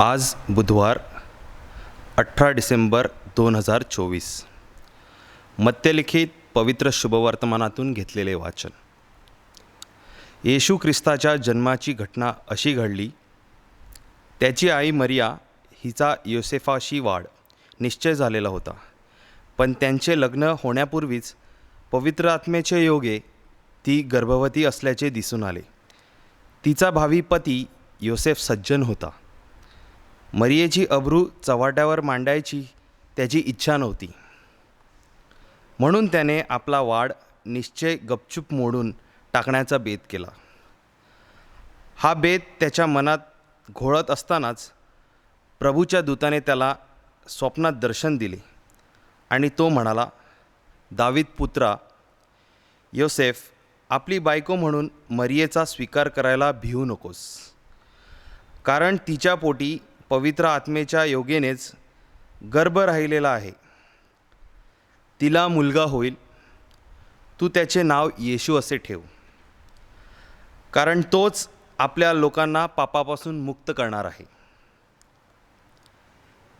आज बुधवार अठरा डिसेंबर दोन हजार चोवीस. मत्यलिखित पवित्र शुभवर्तमानातून घेतलेले वाचन. येशू ख्रिस्ताच्या जन्माची घटना अशी घडली त्याची आई मरिया हिचा योसेफाशी वाढ निश्चय झालेला होता पण त्यांचे लग्न होण्यापूर्वीच पवित्र आत्म्याचे योगे ती गर्भवती असल्याचे दिसून आले. तिचा भावी पती योसेफ सज्जन होता. मरियेची अब्रू चव्हाट्यावर मांडायची त्याची इच्छा नव्हती. म्हणून त्याने आपला वाढ निश्चय गपचूप मोडून टाकण्याचा बेत केला. हा बेत त्याच्या मनात घोळत असतानाच प्रभूच्या दूताने त्याला स्वप्नात दर्शन दिले आणि तो म्हणाला दावीद पुत्रा योसेफ आपली बायको म्हणून मरियेचा स्वीकार करायला भिवू नकोस. कारण तिच्या पोटी पवित्र आत्मेच्या योगेनेच गर्भ राहिलेला आहे. तिला मुलगा होईल. तू त्याचे नाव येशू असे ठेव. कारण तोच आपल्या लोकांना पापापासून मुक्त करणार आहे.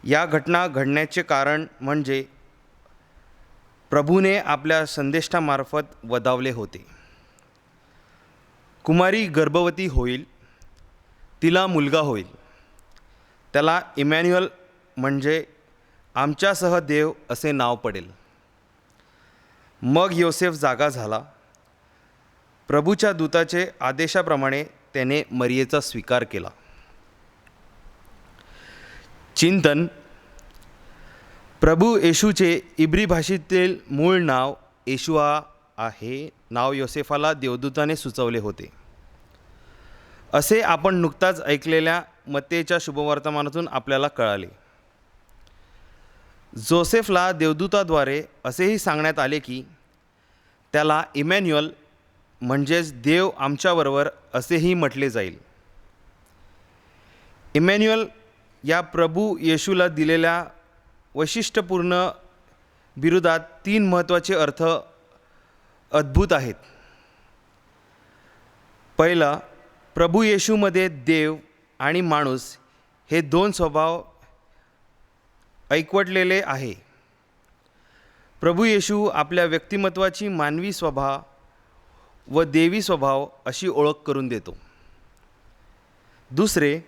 या घटना घडण्याचे कारण म्हणजे प्रभूने आपल्या संदेष्टामार्फत वदावले होते. कुमारी गर्भवती होईल. तिला मुलगा होईल. त्याला इमॅन्युअल म्हणजे आमच्यासह देव असे नाव पडेल. मग योसेफ जागा झाला. प्रभूच्या दूताचे आदेशाप्रमाणे त्याने मरियेचा स्वीकार केला. चिंतन. प्रभू येशूचे इब्री भाषेतील मूळ नाव येशुआ आहे. नाव योसेफाला देवदूताने सुचवले होते. असे आपण नुकताच ऐकलेल्या मत्तेच्या शुभवर्तमानातून आपल्याला कळाले. जोसेफला देवदूताद्वारे असेही सांगण्यात आले की त्याला इमॅन्युअल म्हणजेच देव आमच्याबरोबर असेही म्हटले जाईल. इमॅन्युअल या प्रभू येशूला दिलेल्या वैशिष्ट्यपूर्ण बिरुदात तीन महत्त्वाचे अर्थ अद्भुत आहेत. पहिला प्रभू येशूमध्ये देव आणि माणूस हे दोन स्वभाव ऐकवटलेले आहे. प्रभू येशू आपल्या व्यक्तिमत्वाची मानवी स्वभाव व देवी स्वभाव अशी ओळख करून देतो. दुसरे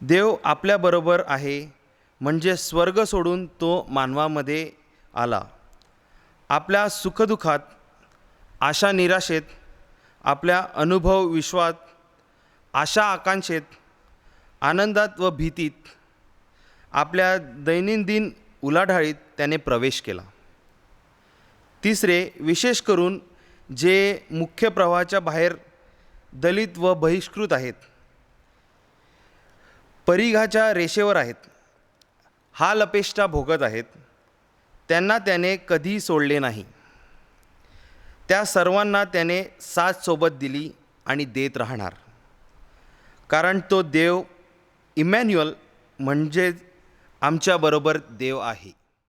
देव आपल्याबरोबर आहे म्हणजे स्वर्ग सोडून तो मानवामध्ये आला. आपल्या सुखदुःखात आशा निराशेत आपल्या अनुभव विश्वात आशा आकांक्षेत आनंदात व भीतीत आपल्या दैनंदिन उलाढाळीत त्याने प्रवेश केला. तिसरे विशेष करून जे मुख्य प्रवाहाच्या बाहेर दलित व बहिष्कृत आहेत परिघाच्या रेषेवर आहेत हा लपेष्टा भोगत आहेत त्यांना त्याने कधी सोडले नाही. त्या सर्वांना त्याने साथ सोबत दिली आणि देत राहणार. कारण तो देव इमॅन्युअल म्हणजे आमच्याबरोबर देव आहे.